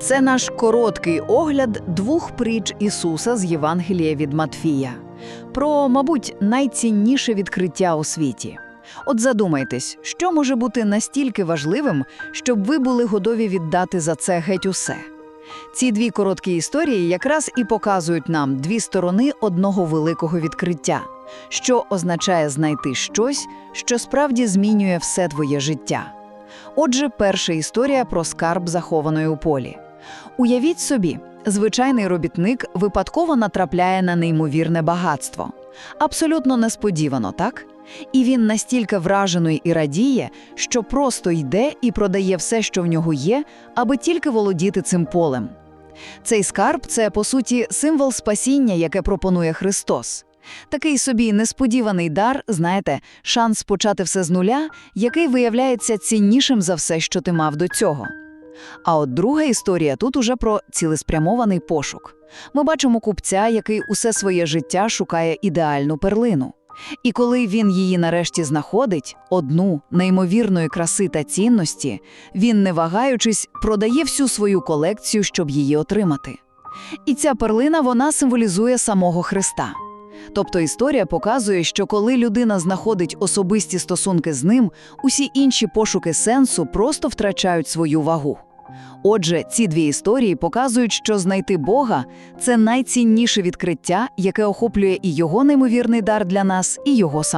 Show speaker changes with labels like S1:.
S1: Це наш короткий огляд двох притч Ісуса з Євангелія від Матфія про, мабуть, найцінніше відкриття у світі. От задумайтесь, що може бути настільки важливим, щоб ви були готові віддати за це геть усе. Ці дві короткі історії якраз і показують нам дві сторони одного великого відкриття, що означає знайти щось, що справді змінює все твоє життя. Отже, перша історія про скарб, захований у полі. Уявіть собі, звичайний робітник випадково натрапляє на неймовірне багатство. Абсолютно несподівано, так? І він настільки вражений і радіє, що просто йде і продає все, що в нього є, аби тільки володіти цим полем. Цей скарб це, по суті, символ спасіння, яке пропонує Христос. Такий собі несподіваний дар, знаєте, шанс почати все з нуля, який виявляється ціннішим за все, що ти мав до цього. А от друга історія тут уже про цілеспрямований пошук. Ми бачимо купця, який усе своє життя шукає ідеальну перлину. І коли він її нарешті знаходить, одну неймовірної краси та цінності, він, не вагаючись, продає всю свою колекцію, щоб її отримати. І ця перлина вона символізує самого Христа. Тобто історія показує, що коли людина знаходить особисті стосунки з ним, усі інші пошуки сенсу просто втрачають свою вагу. Отже, ці дві історії показують, що знайти Бога це найцінніше відкриття, яке охоплює і його неймовірний дар для нас, і його самого.